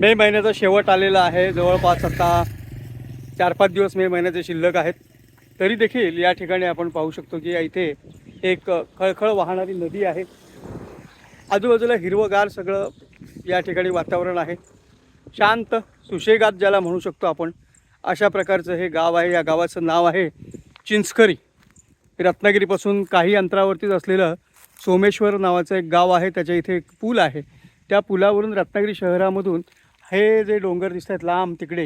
मे महिन्याचा शेवट आलेला आहे. जवळपास आता चार पाच दिवस मे महिन्याचे शिल्लक आहेत. तरी देखील या ठिकाणी आपण पाहू शकतो की इथे एक खळखळ वाहणारी नदी आहे. आजूबाजूला हिरवंगार सगळं या ठिकाणी वातावरण आहे. शांत सुशेगात ज्याला म्हणू शकतो आपण अशा प्रकारचं हे गाव आहे. या गावाचं नाव आहे चिंचकरी. रत्नागिरीपासून काही अंतरावरतीच असलेलं सोमेश्वर नावाचं एक गाव आहे. त्याच्या इथे एक पूल आहे. त्या पुलावरून रत्नागिरी शहरामधून हे जे डोंगर दिसत आहेत लांब तिकडे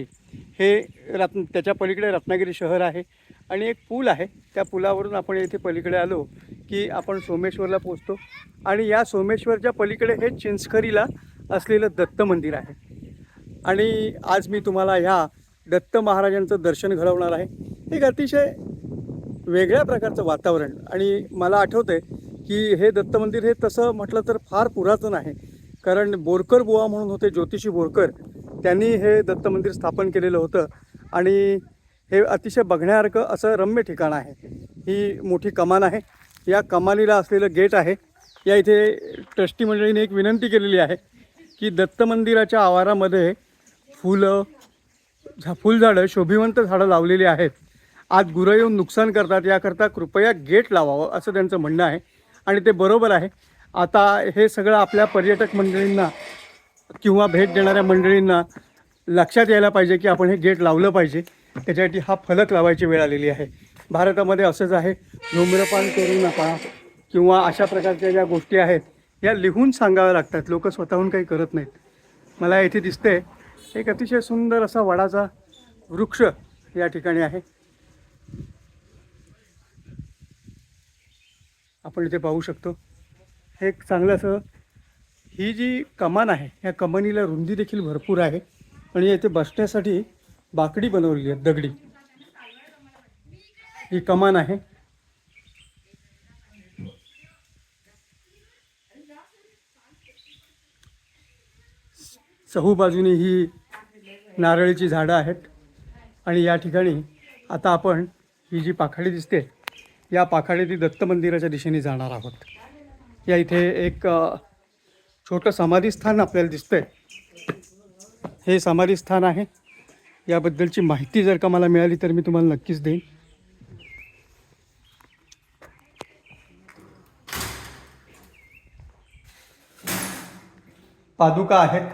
हे रत्न त्याच्या पलीकडे रत्नागिरी शहर आहे आणि एक पूल आहे. त्या पुलावरून आपण येथे पलीकडे आलो की आपण सोमेश्वरला पोचतो आणि या सोमेश्वरच्या पलीकडे हे चिंचखरीला असलेलं दत्त मंदिर आहे. आणि आज मी तुम्हाला ह्या दत्त महाराजांचं दर्शन घडवणार आहे. एक अतिशय वेगळ्या प्रकारचं वातावरण आणि मला आठवतं आहे की हे दत्त मंदिर हे तसं म्हटलं तर फार पुरातन आहे. कारण बोरकर बुवा म्हणून होते ज्योतिषी बोरकर त्यांनी हे दत्त मंदिर स्थापन केलेलं होतं. आणि हे अतिशय बघण्यासारखं असं रम्य ठिकाण आहे. ही मोठी कमान आहे. या कमानीला असलेलं गेट आहे. या इथे ट्रस्टी मंडळीने एक विनंती केलेली आहे की दत्त मंदिराच्या आवारामध्ये फुलं झा फुलझाडं शोभिवंत झाडं लावलेली आहेत. आज गुरं येऊन नुकसान करतात याकरता कृपया गेट लावावं असं त्यांचं म्हणणं आहे. आणि ते बरोबर आहे. आता हे सगळं आपल्या पर्यटक मंडळींना किंवा भेट देणाऱ्या मंडळींना लक्षात यायला पाहिजे की आपण हे गेट लावलं पाहिजे. त्याच्यासाठी हा फलक लावायची वेळ आलेली आहे. भारतामध्ये असंच आहे धूम्रपान करू नका किंवा अशा प्रकारच्या ज्या गोष्टी आहेत या लिहून सांगाव्या लागतात. लोक स्वतःहून काही करत नाहीत. मला इथे दिसते एक अतिशय सुंदर असा वडाचा वृक्ष या ठिकाणी आहे. आपण इथे पाहू शकतो. हे एक चांगलं असं ही जी कमान आहे या कमानीला रुंदी देखील भरपूर आहे. आणि येथे बसण्यासाठी बाकडी बनवलेली आहे दगडी. ही कमान आहे. चहू बाजूनी ही नारळीची झाडं आहेत. आणि या ठिकाणी आता आपण ही जी पाखाडी दिसते या पाखाडीतील दत्त मंदिराच्या दिशेने जाणार आहोत. या इथे एक छोटं समाधीस्थान आपल्याला दिसतंय. हे समाधीस्थान आहे. याबद्दलची माहिती जर का मला मिळाली तर मी तुम्हाला नक्कीच देईन. पादुका आहेत.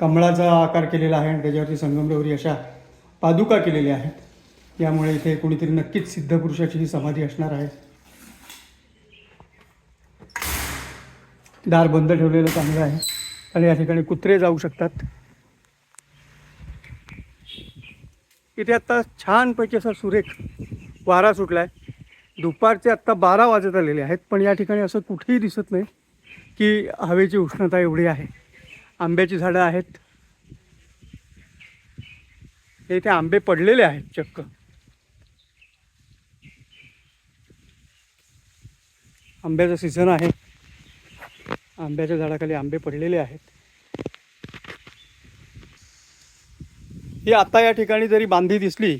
कमळाचा आकार केलेला आहे आणि त्याच्यावरती संगमरवरी अशा पादुका केलेल्या आहेत. यामुळे इथे कोणीतरी नक्कीच सिद्ध पुरुषाची ही समाधी असणार आहे. दार बंद ठेवलेलं चांगलं आहे. आणि या ठिकाणी कुत्रे जाऊ शकतात. इथे आत्ता छानपैकी असा सुरेख वारा सुटला आहे दुपारचे आत्ता बारा वाजत आलेले आहेत पण या ठिकाणी असं कुठेही दिसत नाही की हवेची उष्णता एवढी आहे. आंब्याची झाडं आहेत. हे इथे आंबे पडलेले आहेत चक्क. आंब्याचं सीझन आहे. आंब्याच्या झाडाखाली आंबे पडलेले आहेत. ही आता या ठिकाणी जरी बांधी दिसली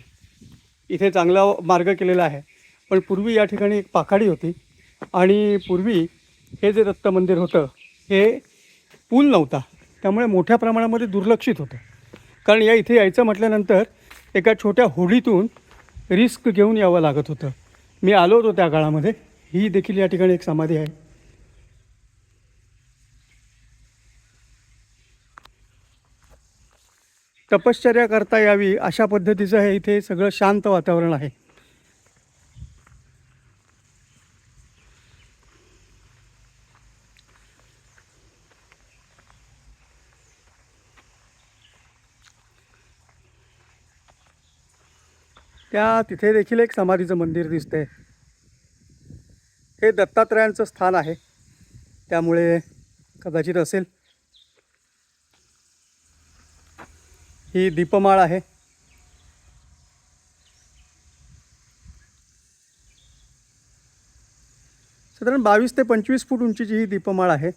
इथे चांगला मार्ग केलेला आहे. पण पूर्वी या ठिकाणी एक पाखाडी होती आणि पूर्वी हे जे दत्त मंदिर होतं हे पूल नव्हता. त्यामुळे मोठ्या प्रमाणामध्ये दुर्लक्षित होतं. कारण या इथे यायचं म्हटल्यानंतर एका छोट्या होडीतून रिस्क घेऊन यावं लागत होतं. मी आलो होतो त्या काळामध्ये. ही देखील या ठिकाणी एक समाधी आहे. तपश्चर्या करता यावी अशा पद्धतीचं हे इथे सगळं शांत वातावरण आहे. त्या तिथे देखील एक समाधीचं मंदिर दिसतंय. हे दत्तात्रयांचं स्थान आहे. त्यामुळे कदाचित असेल. ही दीपमाळ आहे. साधारण बावीस ते पंचवीस फूट उंचीची ही दीपमाळ आहे.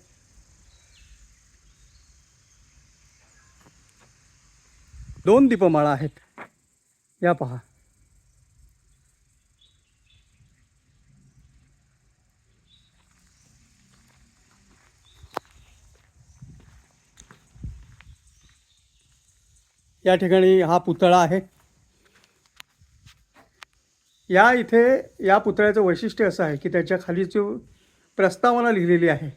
दोन दीपमाळा आहेत. या पहा. या ठिकाणी हा पुतळा आहे. या इथे या पुतळ्याचं वैशिष्ट्य असं आहे की त्याच्याखाली जो प्रस्तावना लिहिलेली आहे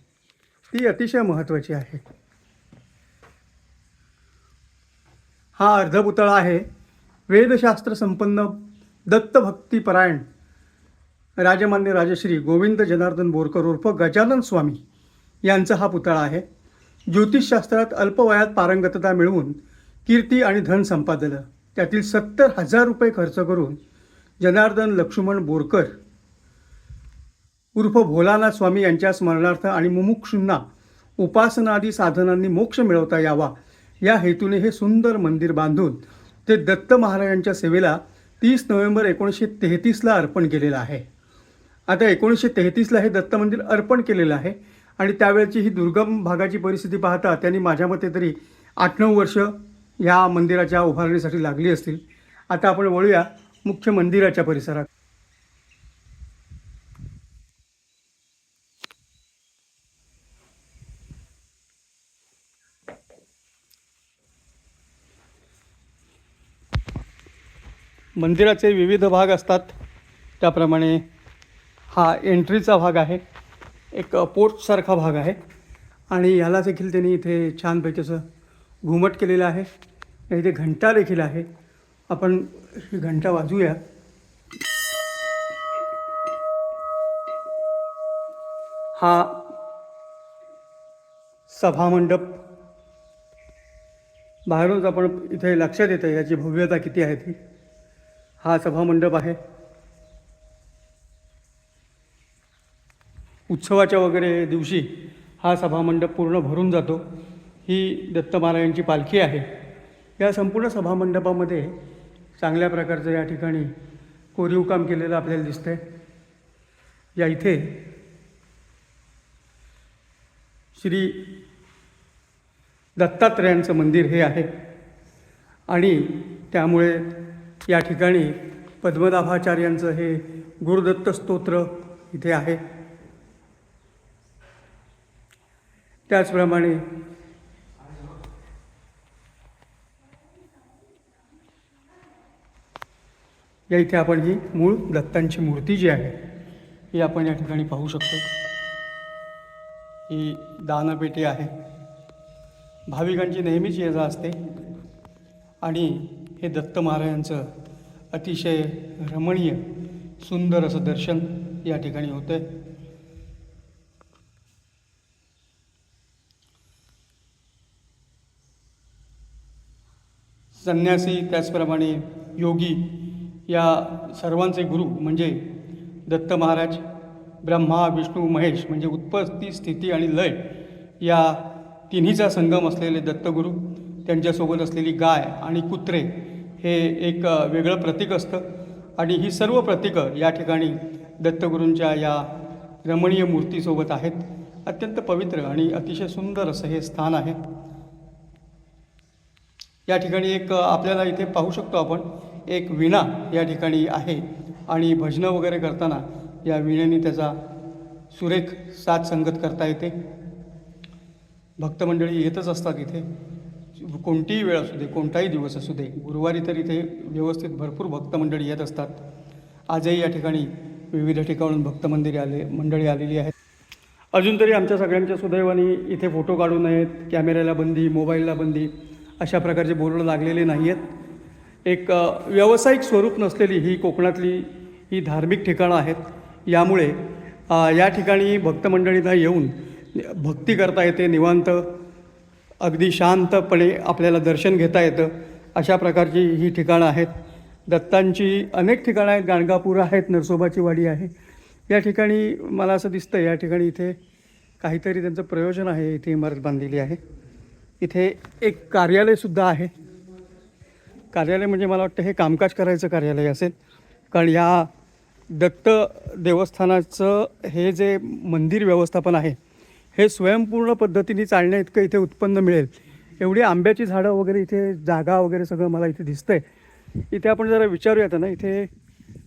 ती अतिशय महत्त्वाची आहे. हा अर्धपुतळा आहे. वेदशास्त्र संपन्न दत्तभक्तीपरायण राजमान्य राजश्री गोविंद जनार्दन बोरकर उर्फ गजानन स्वामी यांचा हा पुतळा आहे. ज्योतिषशास्त्रात अल्पवयात पारंगतता मिळवून कीर्ती आणि धन संपादलं. त्यातील सत्तर हजार रुपये खर्च करून जनार्दन लक्ष्मण बोरकर उर्फ भोलानाथ स्वामी यांच्या स्मरणार्थ आणि मुमुक्षूंना उपासनादी साधनांनी मोक्ष मिळवता यावा. या हेतूने हे सुंदर मंदिर बांधून ते दत्त महाराजांच्या सेवेला तीस नोव्हेंबर एकोणीसशे तेहतीसला अर्पण केलेलं आहे. आता एकोणीसशे तेहतीसला हे दत्त मंदिर अर्पण केलेलं आहे आणि त्यावेळची ही दुर्गम भागाची परिस्थिती पाहता त्यांनी माझ्या मते तरी आठ नऊ वर्ष ह्या मंदिराच्या उभारणीसाठी लागली असतील. आता आपण वळूया मुख्य मंदिराच्या परिसरात. मंदिराचे विविध भाग असतात. त्याप्रमाणे हा एंट्रीचा भाग आहे. एक पोर्टसारखा भाग आहे. आणि याला देखील त्यांनी इथे छानपैकी असं घुमट केलेलं आहे. इथे घंटा देखील आहे. आपण ही घंटा वाजूया. हा सभामंडप. बाहेरूनच आपण इथे लक्षात येतं याची भव्यता किती आहे ती. हा सभामंडप आहे. उत्सवाच्या वगैरे दिवशी हा सभामंडप पूर्ण भरून जातो. ही दत्तमारायांची पालखी आहे. या संपूर्ण सभामंडपामध्ये चांगल्या प्रकारचं या ठिकाणी कोरीव काम केलेलं आपल्याला दिसतंय. या इथे श्री दत्तात्रयांचं मंदिर हे आहे. आणि त्यामुळे या ठिकाणी पद्मनाभाचार्यांचं हे गुरुदत्त स्तोत्र इथे आहे. त्याचप्रमाणे या इथे आपण ही मूळ दत्तांची मूर्ती जी आहे ही आपण या ठिकाणी पाहू शकतो. ही दानपेटी आहे. भाविकांची नेहमीच ये जा असते. आणि हे दत्त महाराजांचं अतिशय रमणीय सुंदर असं दर्शन या ठिकाणी होतं आहे संन्यासी त्याचप्रमाणे योगी या सर्वांचे गुरु म्हणजे दत्त महाराज ब्रह्मा विष्णू महेश म्हणजे उत्पत्ती स्थिती आणि लय या तिन्हीचा संगम असलेले दत्तगुरू त्यांच्यासोबत असलेली गाय आणि कुत्रे हे एक वेगळं प्रतीक असतं. आणि ही सर्व प्रतीकं या ठिकाणी दत्तगुरूंच्या या रमणीय मूर्तीसोबत आहेत. अत्यंत पवित्र आणि अतिशय सुंदर असं हे स्थान आहे. या ठिकाणी एक आपल्याला इथे पाहू शकतो आपण. एक विणा या ठिकाणी आहे. आणि भजनं वगैरे करताना या विण्याने त्याचा सुरेख साथ संगत करता येते. भक्तमंडळी येतच असतात इथे. कोणतीही वेळ असू दे कोणताही दिवस असू दे गुरुवारी तर इथे व्यवस्थित भरपूर भक्तमंडळी येत असतात. आजही या ठिकाणी विविध ठिकाणून भक्तमंदिरे आले मंडळी आलेली आहेत. अजून तरी आमच्या सगळ्यांच्या सुदैवाने इथे फोटो काढू नयेत कॅमेऱ्याला बंदी मोबाईलला बंदी अशा प्रकारचे बोर्ड लागलेले नाही आहेत एक व्यावसायिक स्वरूप नसलेली ही कोकणातली ही धार्मिक ठिकाणं आहेत. यामुळे या ठिकाणी भक्तमंडळींना येऊन भक्ती करता येते निवांत अगदी शांतपणे आपल्याला दर्शन घेता येतं अशा प्रकारची ही ठिकाणं आहेत. दत्तांची अनेक ठिकाणं आहेत गाणगापूर आहेत नरसोबाची वाडी आहे. या ठिकाणी मला असं दिसतं या ठिकाणी इथे काहीतरी त्यांचं प्रयोजन आहे इथे इमारत बांधलेली आहे. इथे एक कार्यालयसुद्धा आहे. कार्यालय म्हणजे मला वाटतं हे कामकाज करायचं कार्यालय असेल. कारण या दत्त देवस्थानाचं हे जे मंदिर व्यवस्थापन आहे हे स्वयंपूर्ण पद्धतीने चालण्या इतकं इथे उत्पन्न मिळेल. एवढी आंब्याची झाडं वगैरे इथे जागा वगैरे सगळं मला इथे दिसतं आहे इथे आपण जरा विचारूयात ना इथे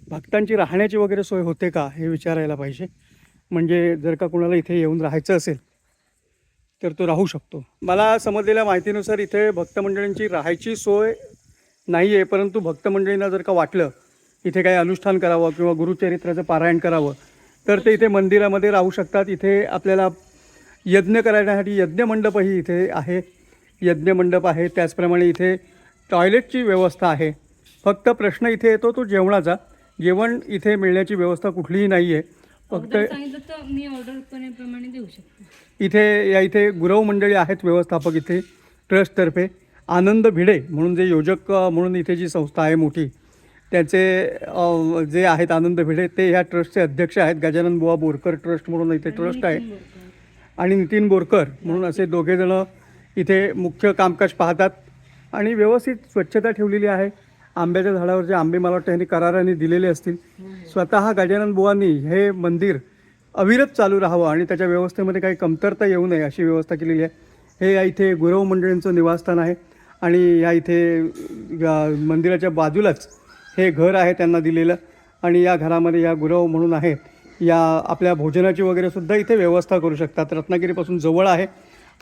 भक्तांची राहण्याची वगैरे सोय होते का हे विचारायला पाहिजे. म्हणजे जर का कोणाला इथे येऊन राहायचं असेल तर तो राहू शकतो. मला समजलेल्या माहितीनुसार इथे भक्तमंडळींची राहायची सोय नाही आहे परंतु भक्त मंडळींना जर का वाटलं इथे काही अनुष्ठान करावं किंवा गुरुचरित्राचं पारायण करावं तर ते इथे मंदिरामध्ये राहू शकतात. इथे आपल्याला यज्ञ करण्यासाठी यज्ञमंडपही इथे आहे. यज्ञमंडप आहे. त्याचप्रमाणे इथे टॉयलेटची व्यवस्था आहे. फक्त प्रश्न इथे येतो तो जेवणाचा. जेवण इथे मिळण्याची व्यवस्था कुठलीही नाही आहे फक्त मी ऑर्डर इथे या इथे गुरव मंडळी आहेत व्यवस्थापक इथे ट्रस्टतर्फे. आनंद भिडे म्हणून जे योजक म्हणून इथे जी संस्था आहे मोठी त्याचे जे आहेत आनंद भिडे ते ह्या ट्रस्टचे अध्यक्ष आहेत. गजानन बुवा बोरकर ट्रस्ट म्हणून इथे ट्रस्ट आहे. आणि नितीन बोरकर म्हणून असे दोघेजणं इथे मुख्य कामकाज पाहतात. आणि व्यवस्थित स्वच्छता ठेवलेली आहे. आंब्याच्या झाडावरचे आंबे मला वाटतं यांनी कराराने दिलेले असतील. स्वतः गजानन बुवांनी हे मंदिर अविरत चालू राहावं आणि त्याच्या व्यवस्थेमध्ये काही कमतरता येऊ नये अशी व्यवस्था केलेली आहे. हे या इथे गुरव मंडळींचं निवासस्थान आहे. आणि या इथे मंदिराच्या बाजूलाच हे घर आहे त्यांना दिलेलं. आणि या घरामध्ये या गुरव म्हणून आहेत. या आपल्या भोजनाची वगैरे सुद्धा इथे व्यवस्था करू शकतात. रत्नागिरीपासून जवळ आहे.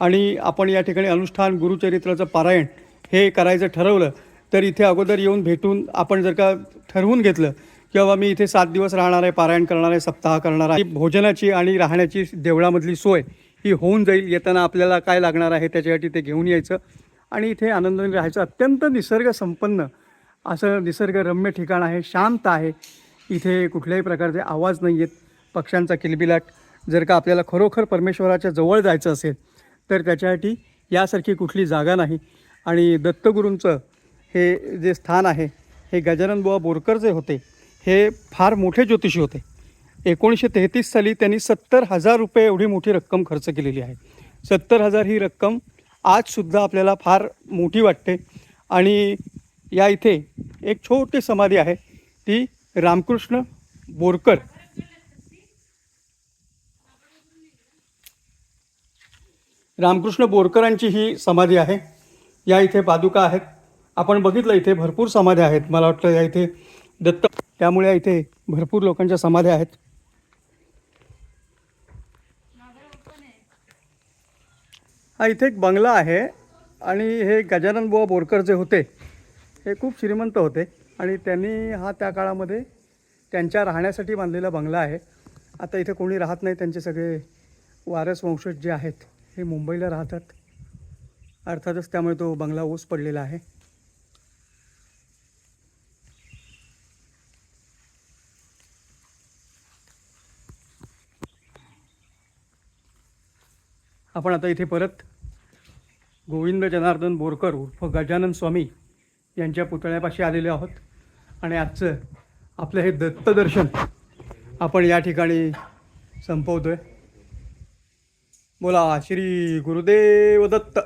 आणि आपण या ठिकाणी अनुष्ठान गुरुचरित्राचं पारायण हे करायचं ठरवलं तर इथे अगोदर येऊन भेटून आपण जर का ठरवून घेतलं किंवा मी इथे सात दिवस राहणार आहे पारायण करणार आहे सप्ताह करणार आहे भोजनाची आणि राहण्याची देवळामधली सोय ही होऊन जाईल. येताना आपल्याला काय लागणार आहे त्याच्यासाठी ते घेऊन यायचं. आणि इथे आनंदाने राहायचं अत्यंत निसर्गसंपन्न असं निसर्गरम्य ठिकाण आहे शांत आहे. इथे कुठल्याही प्रकारचे आवाज नाही आहेत. पक्ष्यांचा किलबिलाट जर का आपल्याला खरोखर परमेश्वराच्या जवळ जायचं असेल तर त्याच्यासाठी यासारखी कुठली जागा नाही. आणि दत्तगुरूंचं हे जे स्थान आहे हे गजानन बुवा बोरकर जे होते हे फार मोठे ज्योतिषी होते. एकोणीसशे तेहतीस साली त्यांनी सत्तर हजार रुपये एवढी मोठी रक्कम खर्च केलेली आहे. सत्तर हजार ही रक्कम आजसुद्धा आपल्याला फार मोठी वाटते. आणि या इथे एक छोटी समाधी आहे. ती रामकृष्ण बोरकर. रामकृष्ण बोरकरांची ही समाधी आहे. या इथे पादुका आहेत. आपण बघितलं इथे भरपूर समाध्या आहेत. मला वाटतं या इथे दत्त त्यामुळे इथे भरपूर लोकांच्या समाध्या आहेत. हा इथे एक बंगला आहे आणि हे गजानन बुवा बोरकर जे होते. हे खूप श्रीमंत होते आणि त्यांनी हा त्या काळामध्ये त्यांच्या राहण्यासाठी बांधलेला बंगला आहे. आता इथे कोणी राहत नाही त्यांचे सगळे वारस वंशज जे आहेत हे मुंबईला राहतात. अर्थातच त्यामुळे तो बंगला ओस पडलेला आहे. आपण आता इथे परत गोविंद जनार्दन बोरकर उर्फ गजानन स्वामी यांच्या पुतळ्यापाशी आलेले आहोत. आणि आजचं आपलं हे दत्तदर्शन आपण या ठिकाणी संपवतोय. बोला श्री गुरुदेव दत्त.